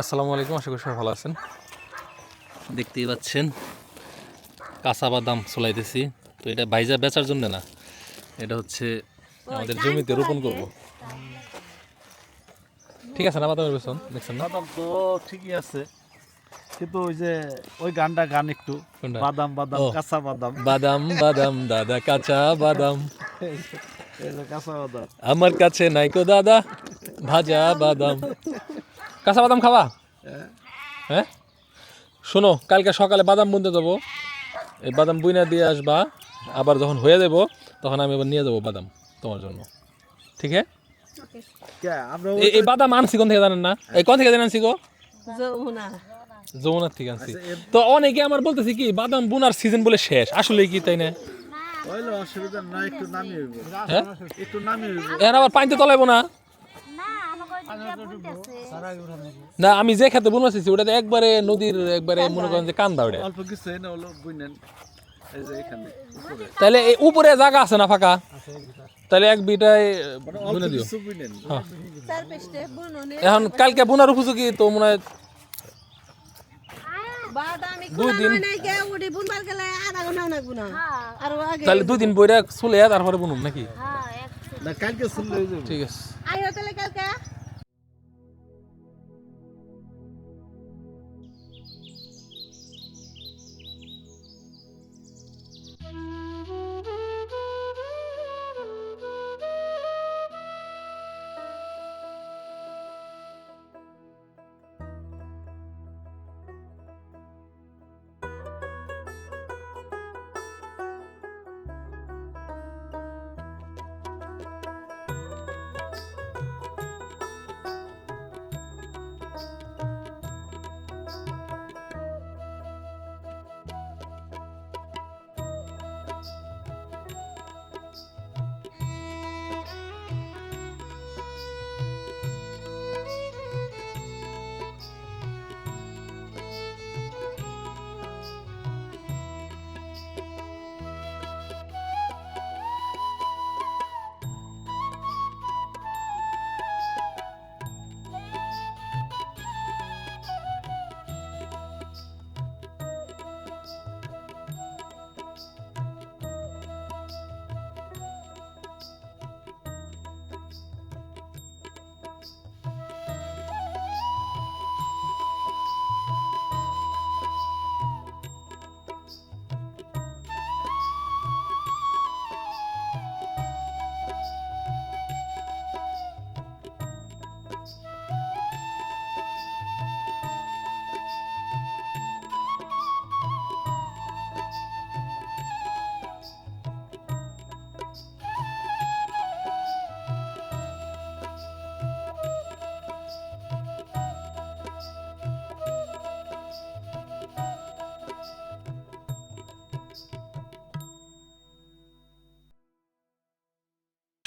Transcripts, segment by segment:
আসসালামু আলাইকুম আশা করি সবাই ভালো আছেন। দেখতেই পাচ্ছেন কাঁচা বাদাম চলাইতেছি তো এটা ভাইজা বেচার জন্য না এটা হচ্ছে আমাদের জমিতে রোপণ করব। ঠিক আছে না বাদামের বেতন দেখছেন না? বাদাম তো ঠিকই আছে কিন্তু ওই যে ওই গানটা গান একটু। বাদাম বাদাম কাঁচা বাদাম। বাদাম বাদাম দাদা কাঁচা বাদাম। এই যে কাঁচা বাদাম। আমার কাছে নাইকো দাদা ভাজা বাদাম। কাঁচা বাদাম খাবা? হ্যাঁ। শোনো কালকে সকালে বাদাম বুনতে যাব। এই বাদাম বুইনা দিয়ে আসবা আবার যখন হয়ে যাব তখন আমি আবার নিয়ে যাব বাদাম তোমার জন্য। ঠিক আছে? এই- এই বাদাম আনছি কোন থেকে জানেন না? এই কোন থেকে জানেন আনছি গো? যমুনা। যমুনার থেকে আনছি। তো অনেকে আমার বলতেছে কি বাদাম বুনার সিজন বলে শেষ। আসলে কি তাই না? হইব হ্যাঁ? আবার পানিতে তলাইবো না। না আমি যে খেতে বুনছি ওটাতে একবারে নদীর একবারে মনে করেন যে কান্দা ওটা। অল্প কিছু এনে হলো বুঝলেন এই যে এখানে উপরে। তাহলে এই উপরে জায়গা আছে না ফাঁকা? তাহলে এক বিটায় মানে বুনে দিও। হ্যাঁ। বুননে এখন কালকে বুনার উপযোগী তো মনে হয় আগে। তাহলে দুই দিন বইরা চলে তারপরে বুনুম নাকি? না কালকে শুনলে হয়ে ঠিক আছে।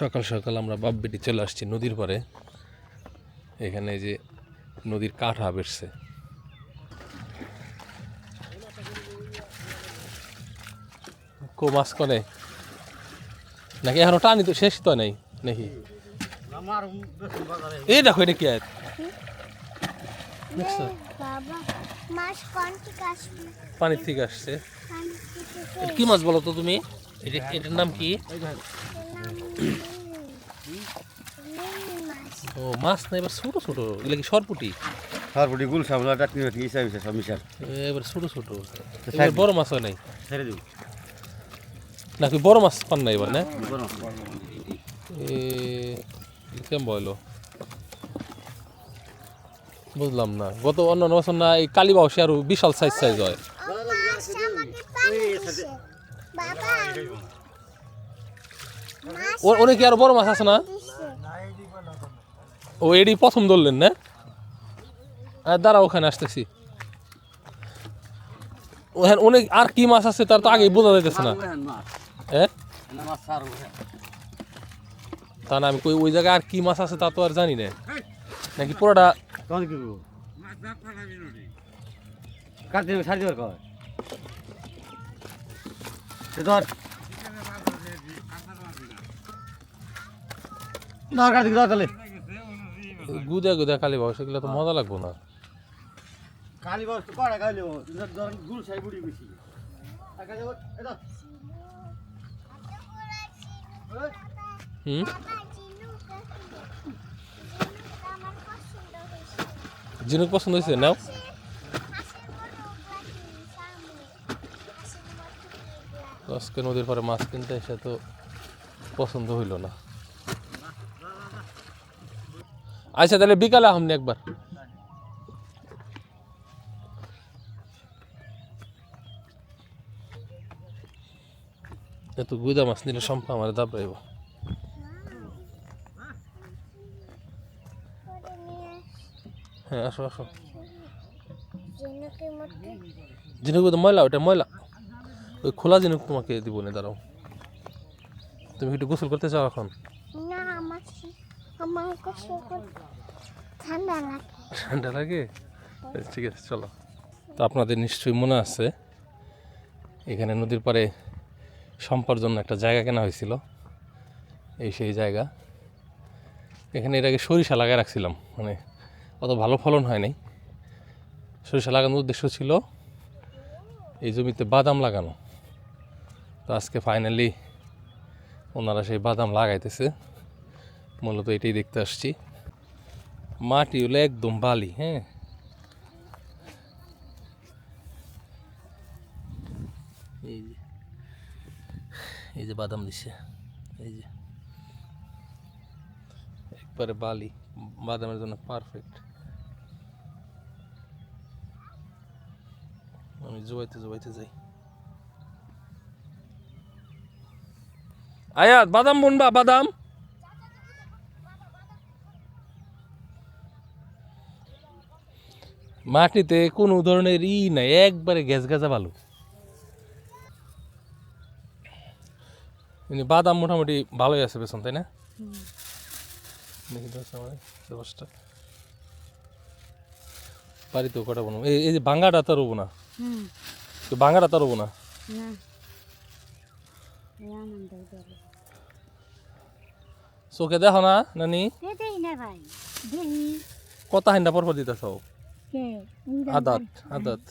সকাল সকাল আমরা বাপবেটি চলে আসছি নদীর পারে এখানে যে নদীর কাঠা বেরছে। কো মাছ করে নাকি এখনও টানি তো শেষ তো নাই নাকি? এই দেখো, এটা কি থেকে পানির থেকে আসছে। কি মাছ বলো তো তুমি? এটা এটার নাম কি? ও মাছ না এবার ছোট ছোট। এগুলো কি সরপুটি? সরপুটি গুল সাবলা টাটনি টাটনি ইসা মিশা সব মিশাল। এবার ছোট ছোট। এবার বড় মাছ হয় নাই? ছেড়ে নাকি বড় মাছ পান না এবার না। এ কেমন বলো? বুঝলাম না। গত অন্য বছর না এই কালী বাউসে আরও বিশাল সাইজ সাইজ হয়। ও মাছ আমাকে পানি দিছে বাবা মাছ আরও বড় মাছ আছে না? ও এডি প্রথম ধরলেন না? দাঁড়া ওখানে আসতেছি। ওখানে অনেক আর কি মাছ আছে তার তো আগেই বোঝা যাইতেছে না। হ্যাঁ তা না, আমি ওই জায়গায় আর কি মাছ আছে তা তো আর জানি না। নাকি পুরোটা কি করব দেবে কাটতে ধর তাহলে গুদা গুদা কালী বাবু সেগুলো তো মজা লাগবো না। কড়া গুল সাই বুড়ি বেশি। এটা হুম? আমার পছন্দ হয়েছে নাও। আজকে নদীর পরে মাছ কিনতে এসে তো পছন্দ হইল না। আচ্ছা তাহলে বিকালে আহমনি একবার। এত গুদা মাছ নিলে সম্পা আমার দাব রাইব। হ্যাঁ আসো আসো। ময়লা, ওটা ময়লা। ওই খোলা ঝিনুক তোমাকে দিব না, দাঁড়াও। তুমি একটু গোসল করতে চাও এখন? আমার কাছে ঠান্ডা লাগে। ঠান্ডা লাগে? ঠিক আছে, চলো। তো আপনাদের নিশ্চয়ই মনে আছে, এখানে নদীর পাড়ে সম্পার জন্য একটা জায়গা কেনা হয়েছিল। এই সেই জায়গা। এখানে এর আগে সরিষা লাগায় রাখছিলাম মানে অত ভালো ফলন হয় নাই। সরিষা লাগানোর উদ্দেশ্য ছিল এই জমিতে বাদাম লাগানো। তো আজকে ফাইনালি ওনারা সেই বাদাম লাগাইতেছে। মূলত এটাই দেখতে আসছি। মাটি হলো একদম বালি হ্যাঁ? এই যে এই যে বাদাম দিছে, এই যে। একবারে বালি, বাদামের জন্য পারফেক্ট আমি জোয়াইতে জোয়াইতে যাই। আয়াত, বাদাম বুনবা, বাদাম। মাটিতে কোনো ধরনের ই নাই একবারে গ্যাস গাজা ভালো বাদাম মোটামুটি ভালোই আছে বেতন তাই না? বাড়িতেও কটা বানাবো এই যে ভাঙ্গাটা তো রবো না। ভাঙ্গাটা তো রবো না। চোখে দেখো না নানি? দেই না ভাই দেই কত আদাত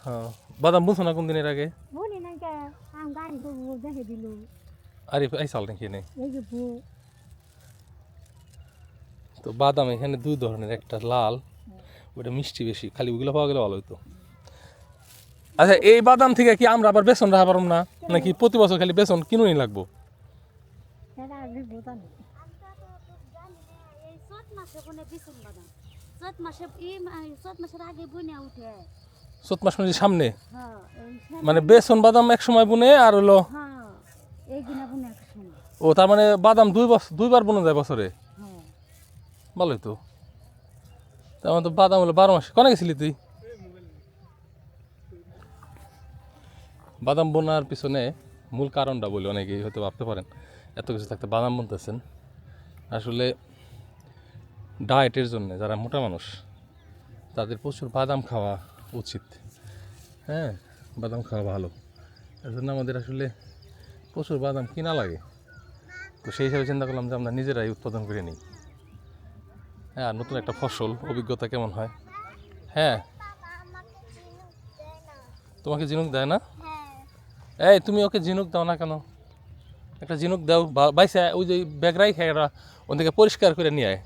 হ্যাঁ। বাদাম বুঝছ না কোন দিনের আগে আরে এই নাকি নেই বউ তো বাদাম এখানে দুই ধরনের একটা লাল ওটা মিষ্টি বেশি খালি ওগুলো পাওয়া গেলে ভালো হতো আচ্ছা এই বাদাম থেকে কি আমরা আবার বেসন রাখা পারব না? নাকি প্রতি বছর খালি বেসন কিনুই লাগবো সেটা আগে বোতা নেই এই চৈত মাসে বনে বিছুন বাদাম। চৈত মাসে এই চৈত মাসের আগে বনে উঠে। চোত মাস মানে সামনে? হ্যাঁ এই সে- মানে বেসন বাদাম এক সময় বুনে আর হলো হ্যাঁ ও তার মানে বাদাম দুই বছর দুইবার বোনা যায় বছরে? হ্যাঁ। ভালোই তো। তার মানে তো বাদাম হলো বারো মাসে। কনে গেছিলি তুই? বাদাম বোনার পিছনে মূল কারণটা বলি অনেকেই হয়তো ভাবতে পারেন। এত কিছু থাকতে বাদাম বুনতেছেন। আসলে ডায়েটের জন্য যারা মোটা মানুষ, তাদের প্রচুর বাদাম খাওয়া উচিত। হ্যাঁ বাদাম খাওয়া ভালো। এর জন্য আমাদের আসলে প্রচুর বাদাম কিনা লাগে। তো সেই হিসাবে চিন্তা করলাম যে আমরা নিজেরাই উৎপাদন করে নিই। হ্যাঁ নতুন একটা ফসল, অভিজ্ঞতা কেমন হয়? হ্যাঁ। তোমাকে ঝিনুক দেয় না? এই, তুমি ওকে ঝিনুক দাও না কেন? একটা ঝিনুক দাও বাইসে, ওই যে ব্যাগ রাই খায় থেকে পরিষ্কার করে নিয়ে আয়।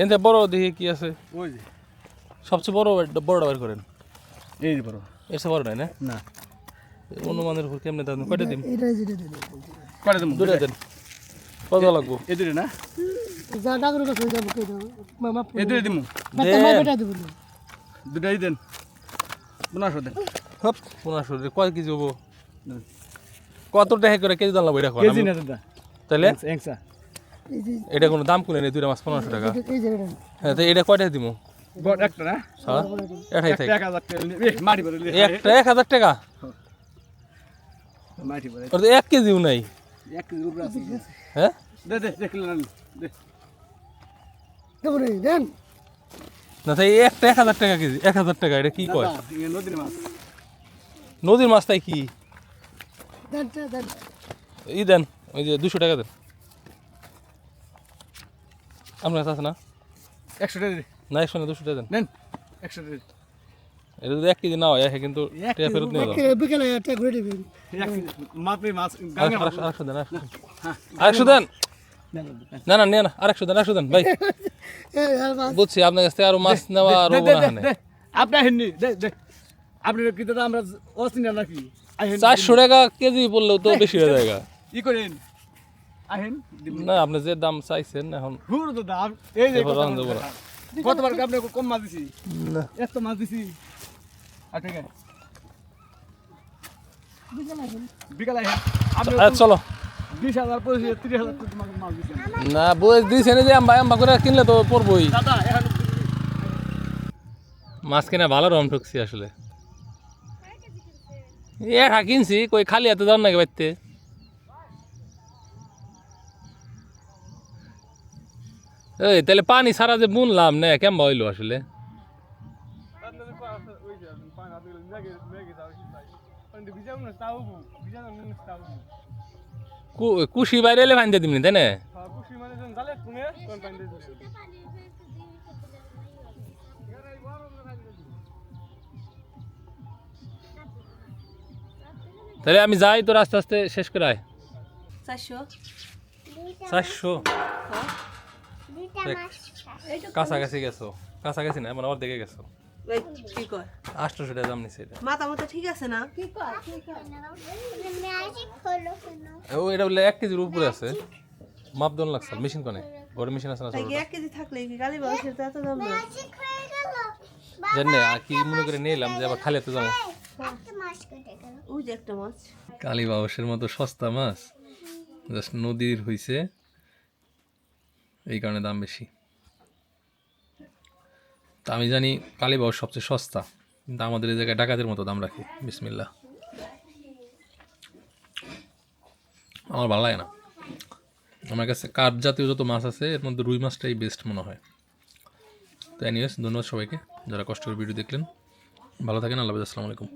এতে বড় দেখি কি আছে। ওই যে। সবচেয়ে বড় বড়টা বের করেন। এই যে বড়। এর চেয়ে বড় নাই না? না। অনুমানের উপর কেমনে দাম কয়টা দিন কটা দেবো দুটা দেন। কত লাগবো? এই দুটো না? যা ডাকুর কাছে যাব কে দেবো। মামা এই দুটো দিমু? বেটা দেবো। দুটাই দেন। পনেরোশো দেন। হপ পনেরোশো কয় কেজি হব? কত টাকা করে কেজি দাম লাগবো? এটা কেজি না দাদা। তাহলে এটা কোনো দাম কোনে নেই দুইটা মাছ পনেরোশো টাকা। হ্যাঁ তো এটা কয়টা দিব একটা না? এটাই থাক। একটা এক হাজার টাকা? এক কেজিও নাই। হ্যাঁ? দে দে দেখলে না তাই একটা এক হাজার টাকা কেজি এক হাজার টাকা এটা কি কয়? ইয়ে নদীর মাছ। নদীর মাছ তাই কি? ই দেন ওই যে দুশো টাকা দেন। আপনার কাছে আছে না? একশো টাকা দিন। না একশো না দুশো টাকা দেন। নেন একশো টাকা দিন। এটা যদি এক কেজি না হয় কিন্তু টাকা ফেরত নিয়ে যাব। বিকেলে একটা ঘুরে দিবেন এক মাছ নেই, মাছ গাঙ্গে মাছ। আরেকশো দেন আরেকশো দেন। না না নিয়ে না আরেকশো দেন একশো দেন ভাই। বুঝছি আপনার কাছ থেকে আরও মাছ নেওয়া আর। দে। আপনি আমরা অচিনা নাকি? চারশো টাকা কেজি বললেও তো বেশি হয়ে যায় ই করেন। আহেন না আপনি যে দাম চাইছেন এখন হুর দাদা আপ- এই যে না। কতবার আপনি কম মাছ দিছি। এত মাছ দিছি। আর ঠিক আছে। বিকালে আহেন আচ্ছা, চলো। না যে আম্বা আম্বা করে কিনলে তো পড়বই। মাছ কিনা ভালো রম ঠকছি আসলে। এটা কিনছি কই খালি হাতে যাও নাকি বাড়তে? এই তাহলে পানি সারা যে বুনলাম না কেমবা হইল আসলে? কুশি বাইরে এলে ফাইন দিয়ে দিবনি তাই না? তাহলে আমি যাই তোর আস্তে আস্তে শেষ করে আয়। চারশো। চারশো? কাছাকাছি গেছো। কাছাকাছি না মানে অর্ধেকে গেছো। এই, কি কয়? আটশোশো টাকা দাম নিচ্ছে এটা। মাথা মতো ঠিক আছে না? ও এটা বলে এক কেজির উপরে আছে। মাপদন লাগছে মেশিন কনে। মেশিন আছে না তাই কি এক কেজি থাকলে কি গালি বাউসের তো এত দাম না ম্যাজিক গেল। জানি না কি মনে করে নিলাম যে আবার খালি হাতে যাব মাছ কেটে গেল। ওই যে একটা মাছ। কালী মতো সস্তা মাছ। জাস্ট নদীর হইছে। এই কারণে দাম বেশি। তা আমি জানি কালী বাবস সবচেয়ে সস্তা, কিন্তু আমাদের এই জায়গায় ডাকাতের মতো দাম রাখে। বিসমিল্লা আমার ভালো লাগে না। আমার কাছে কাঠ জাতীয় যত মাছ আছে, এর মধ্যে রুই মাছটাই বেস্ট মনে হয়। তো এনিওয়েস ধন্যবাদ সবাইকে, যারা কষ্ট করে ভিডিও দেখলেন। ভালো থাকেন, আল্লাহ আসসালামু আলাইকুম।